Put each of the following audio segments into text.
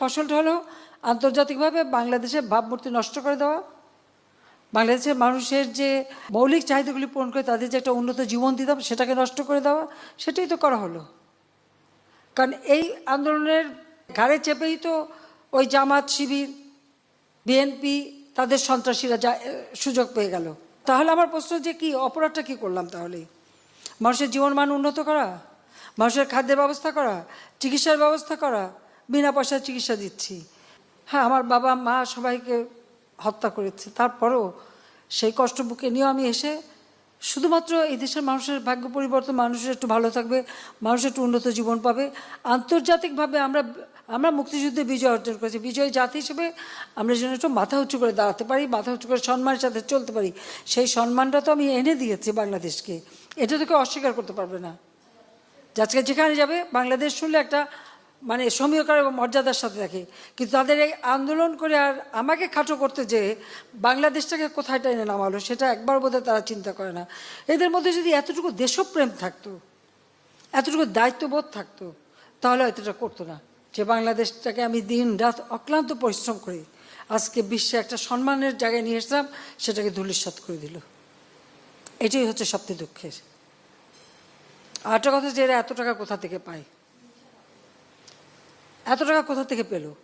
ফসলটা হলো আন্তর্জাতিকভাবে বাংলাদেশের ভাবমূর্তি নষ্ট করে দেওয়া। বাংলাদেশের মানুষের যে মৌলিক চাহিদাগুলি পূরণ করে তাদের যে একটা উন্নত জীবন দিতাম সেটাকে নষ্ট করে দেওয়া, সেটাই তো করা হলো। কারণ এই আন্দোলনের ঘাড়ে চেপেই তো ওই জামাত শিবির, বিএনপি, তাদের সন্ত্রাসীরা যা সুযোগ পেয়ে গেল। তাহলে আমার প্রশ্ন যে কি, অপরাধটা কি করলাম তাহলে? মানুষের জীবনমান উন্নত করা, মানুষের খাদ্যের ব্যবস্থা করা, চিকিৎসার ব্যবস্থা করা বিনা পয়সায় চিকিৎসা দিচ্ছি। হ্যাঁ আমার বাবা, মা সবাইকে হত্যা করেছে। তারপরও সেই কষ্ট বুকে নিয়েও আমি এসে শুধুমাত্র এই দেশের মানুষের ভাগ্য পরিবর্তন, মানুষের একটু ভালো থাকবে মানুষ একটু উন্নত জীবন পাবে। আন্তর্জাতিকভাবে আমরা আমরা মুক্তিযুদ্ধে বিজয় অর্জন করেছি। বিজয় জাতি হিসেবে আমরা যেন একটু মাথা উঁচু করে দাঁড়াতে পারি, মাথা উঁচু করে সম্মানের সাথে চলতে পারি। সেই সম্মানটা তো আমি এনে দিয়েছি বাংলাদেশকে। এটা তো কেউ অস্বীকার করতে পারবে না। আজকে যেখানে যাবে, বাংলাদেশ শুনলে একটা মানে সমীয়কার এবং মর্যাদার সাথে দেখে কিন্তু তাদের এই আন্দোলন করে আর আমাকে খাটো করতে যে বাংলাদেশটাকে কোথায় টেনে নামালো, সেটা একবার বোধহয় তারা চিন্তা করে না। এদের মধ্যে যদি এতটুকু দেশপ্রেম থাকতো, এতটুকু দায়িত্ববোধ থাকতো, তাহলে হয়তো এটা করতো না। যে বাংলাদেশটাকে আমি দিন রাত অক্লান্ত পরিশ্রম করি আজকে বিশ্বে একটা সম্মানের জায়গায় নিয়ে এসলাম সেটাকে ধূলিসাৎ করে দিল। এটাই হচ্ছে সবচেয়ে দুঃখের। আরেকটা কথা যে এরা এত টাকা কোথা থেকে পায়? এত টাকা কোথা থেকে পেল?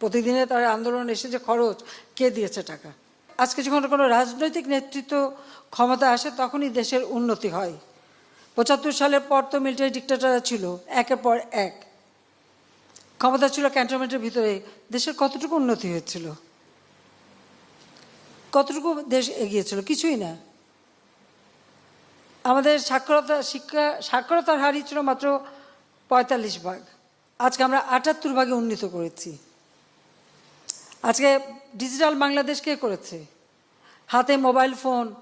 প্রতিদিনে তার আন্দোলন এসে যে খরচ, কে দিয়েছে টাকা? আজকে যখন কোনো রাজনৈতিক নেতৃত্ব ক্ষমতা আসে, তখনই দেশের উন্নতি হয়। পঁচাত্তর সালের পর তো মিলিটারি ডিক্টেটাররা ছিল, একের পর এক। ক্ষমতা ছিল ক্যান্টনমেন্টের ভিতরে। দেশের কতটুকু উন্নতি হয়েছিল? কতটুকু দেশ এগিয়েছিল কিছুই না। আমাদের সাক্ষরতা, শিক্ষা, সাক্ষরতার হারই ছিল মাত্র পঁয়তাল্লিশ ভাগ। আজকে আমরা আটাত্তর ভাগে উন্নীত করেছি। আজকে ডিজিটাল বাংলাদেশ কে করেছে? হাতে মোবাইল ফোন,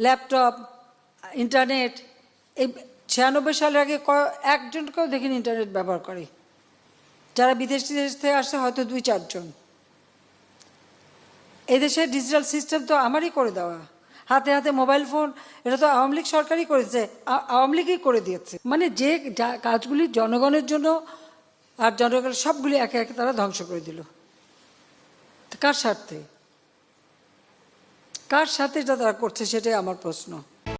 ল্যাপটপ, ইন্টারনেট, এই ছিয়ানব্বই সালের আগে একজনকেও দেখিনি ইন্টারনেট ব্যবহার করে। যারা বিদেশি দেশ থেকে আসছে হয়তো দুই চারজন। এই দেশের ডিজিটাল সিস্টেম তো আমারই করে দেওয়া। হাতে হাতে মোবাইল ফোন, এটা তো আওয়ামী লীগ সরকারই করেছে আওয়ামী লীগই করে দিয়েছে। মানে যা- কাজগুলি জনগণের জন্য আর জনগণ সবগুলি একে একে তারা ধ্বংস করে দিল। কার স্বার্থে? কার সাথে এটা তারা করছে সেটাই আমার প্রশ্ন।